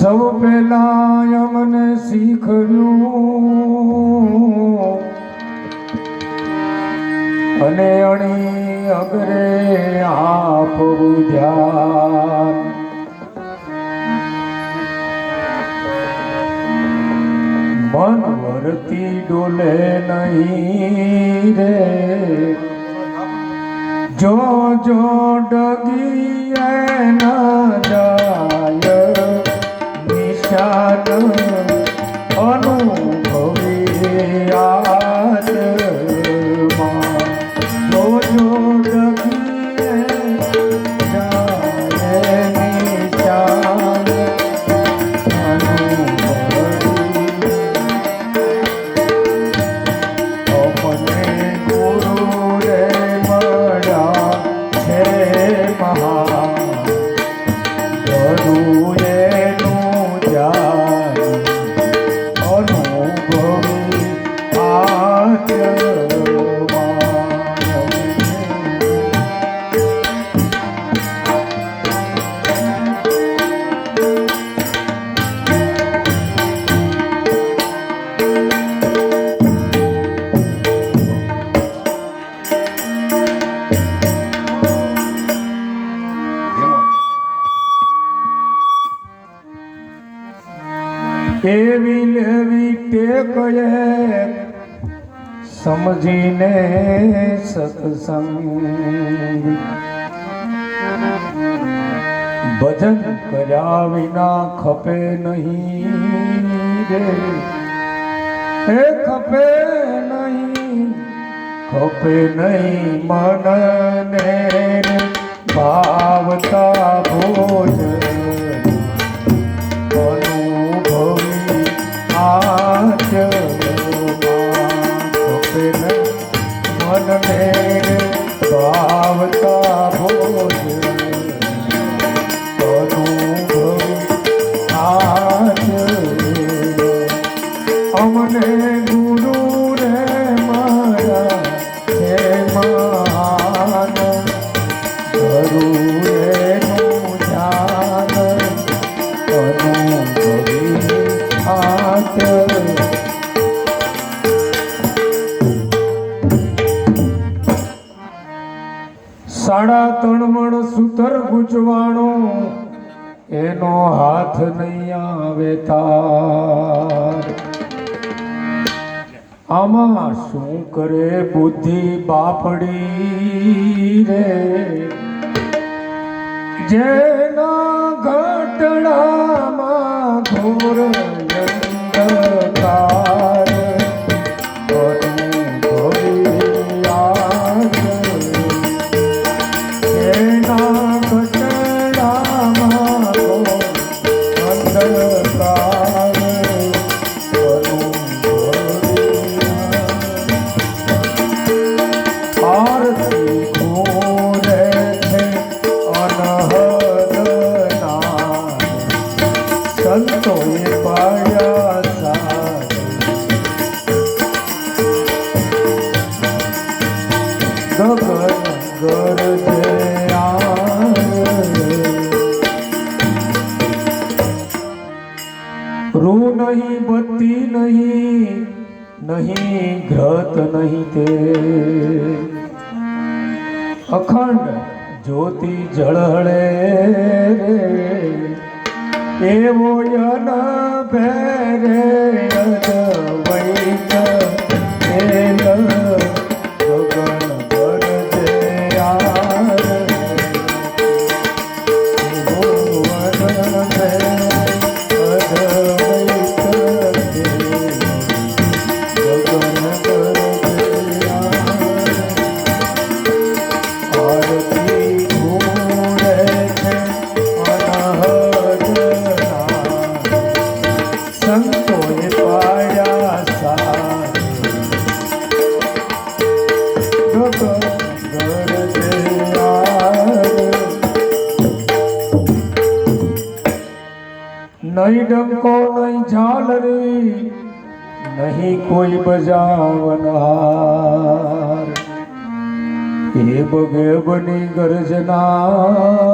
સૌ પેલા અમને શીખવ્યું અને અણી અગરે આપવું ધ્યાન. મન વરતી ડોલે નહીં રે. જો જો ડગીએ ન જાય નિશાન એવી લેવી ટેકએ સમજીને સત્સંગ. ભજન કર્યા વિના ખપે નહીં રે. હે ખપે નહીં ખપે નહીં મનને ભાવતા ભોજન અમને ગુરુ રે મારા છે માન ગુરુ એનું ધ્યાન અનુભવી આચરણ સાડા ત્રણ મણ સૂતર એનો હાથ નહીં આવે તાર. આમાં શું કરે બુદ્ધિ બાપડી રે? જેના ઘટડામાં ઘોર નહીં બત્તી નહીં નહીં ઘ્રત નહીં તે. અખંડ જ્યોતિ જળહળે એવો યન ભેરે નહીં ડંકો નહીં ઝાલરી નહીં કોઈ બજાવનહાર એ બગે બની ગર્જના